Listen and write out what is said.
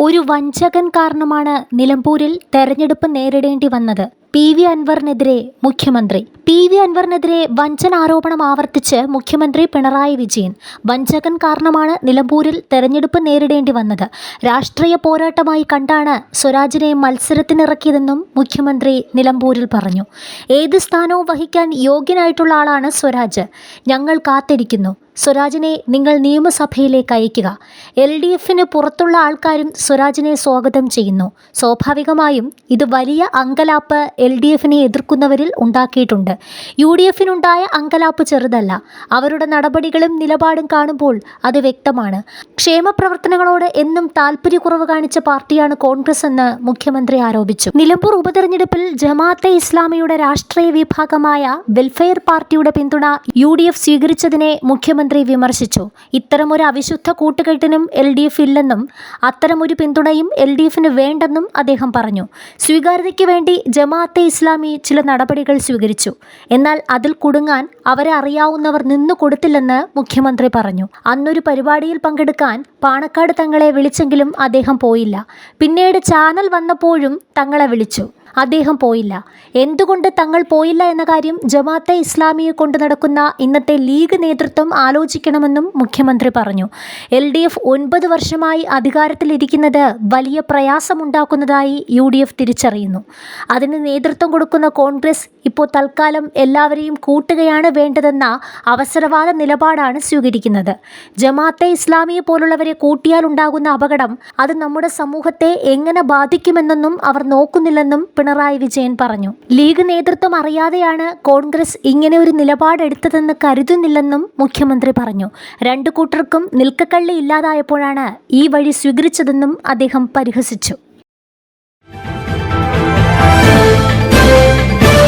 ഒരു വഞ്ചകൻ കാരണമാണ് നിലമ്പൂരിൽ തെരഞ്ഞെടുപ്പ് നേരിടേണ്ടി വന്നത്. പി വി അൻവറിനെതിരെ മുഖ്യമന്ത്രി. പി വി അൻവറിനെതിരെ വഞ്ചന ആരോപണം ആവർത്തിച്ച് മുഖ്യമന്ത്രി പിണറായി വിജയൻ. വഞ്ചകൻ കാരണമാണ് നിലമ്പൂരിൽ തെരഞ്ഞെടുപ്പ് നേരിടേണ്ടി വന്നത്. രാഷ്ട്രീയ പോരാട്ടമായി കണ്ടാണ് സ്വരാജിനെ മത്സരത്തിനിറക്കിയതെന്നും മുഖ്യമന്ത്രി നിലമ്പൂരിൽ പറഞ്ഞു. ഏത് സ്ഥാനവും വഹിക്കാൻ യോഗ്യനായിട്ടുള്ള ആളാണ് സ്വരാജ്. ഞങ്ങൾ കാത്തിരിക്കുന്നു. സ്വരാജിനെ നിങ്ങൾ നിയമസഭയിലേക്ക് അയക്കുക എൽ ഡി എഫിന് പുറത്തുള്ള ആൾക്കാരും സ്വരാജിനെ സ്വാഗതം ചെയ്യുന്നു. സ്വാഭാവികമായും ഇത് വലിയ അങ്കലാപ്പ് എൽ ഡി എഫിനെ എതിർക്കുന്നവരിൽ ഉണ്ടാക്കിയിട്ടുണ്ട്. യു ഡി എഫിനുണ്ടായ അങ്കലാപ്പ് ചെറുതല്ല. അവരുടെ നടപടികളും നിലപാടും കാണുമ്പോൾ അത് വ്യക്തമാണ്. ക്ഷേമപ്രവർത്തനങ്ങളോട് എന്നും താല്പര്യക്കുറവ് കാണിച്ച പാർട്ടിയാണ് കോൺഗ്രസ് എന്ന് മുഖ്യമന്ത്രി ആരോപിച്ചു. നിലമ്പൂർ ഉപതെരഞ്ഞെടുപ്പിൽ ജമാഅത്തെ ഇസ്ലാമിയുടെ രാഷ്ട്രീയ വിഭാഗമായ വെൽഫെയർ പാർട്ടിയുടെ പിന്തുണ യു സ്വീകരിച്ചതിനെ മുഖ്യമന്ത്രി വിമർശിച്ചു. ഇത്തരമൊരു അവിശുദ്ധ കൂട്ടുകെട്ടിനും എൽ ഡി എഫ് ഇല്ലെന്നും അത്തരമൊരു പിന്തുണയും എൽ ഡി എഫിന് വേണ്ടെന്നും അദ്ദേഹം പറഞ്ഞു. സ്വീകാര്യതയ്ക്ക് വേണ്ടി ജമാഅത്തെ ഇസ്ലാമി ചില നടപടികൾ സ്വീകരിച്ചു. എന്നാൽ അതിൽ കുടുങ്ങാൻ അവരെ അറിയാവുന്നവർ നിന്നു കൊടുത്തില്ലെന്ന് മുഖ്യമന്ത്രി പറഞ്ഞു. അന്നൊരു പരിപാടിയിൽ പങ്കെടുക്കാൻ പാണക്കാട് തങ്ങളെ വിളിച്ചെങ്കിലും അദ്ദേഹം പോയില്ല. പിന്നീട് ചാനൽ വന്നപ്പോഴും തങ്ങളെ വിളിച്ചു. അദ്ദേഹം പോയില്ല. എന്തുകൊണ്ട് തങ്ങൾ പോയില്ല എന്ന കാര്യം ജമാഅത്തെ ഇസ്ലാമിയെ കൊണ്ട് നടക്കുന്ന ഇന്നത്തെ ലീഗ് നേതൃത്വം ആലോചിക്കണമെന്നും മുഖ്യമന്ത്രി പറഞ്ഞു. എൽ ഡി എഫ് ഒൻപത് വർഷമായി അധികാരത്തിലിരിക്കുന്നത് വലിയ പ്രയാസമുണ്ടാക്കുന്നതായി യു ഡി എഫ് തിരിച്ചറിയുന്നു. അതിന് നേതൃത്വം കൊടുക്കുന്ന കോൺഗ്രസ് ഇപ്പോൾ തൽക്കാലം എല്ലാവരെയും കൂട്ടുകയാണ് വേണ്ടതെന്ന അവസരവാദ നിലപാടാണ് സ്വീകരിക്കുന്നത്. ജമാഅത്തെ ഇസ്ലാമിയെ പോലുള്ളവരെ കൂട്ടിയാൽ ഉണ്ടാകുന്ന അപകടം അത് നമ്മുടെ സമൂഹത്തെ എങ്ങനെ ബാധിക്കുമെന്നൊന്നും അവർ നോക്കുന്നില്ലെന്നും പിണറായി വിജയൻ പറഞ്ഞു. ലീഗ് നേതൃത്വം അറിയാതെയാണ് കോൺഗ്രസ് ഇങ്ങനെ ഒരു നിലപാടെടുത്തതെന്ന് കരുതുന്നില്ലെന്നും മുഖ്യമന്ത്രി പറഞ്ഞു. രണ്ടു കൂട്ടർക്കും നിൽക്കക്കള്ളി ഇല്ലാതായപ്പോഴാണ് ഈ വഴി സ്വീകരിച്ചതെന്നും അദ്ദേഹം പരിഹസിച്ചു.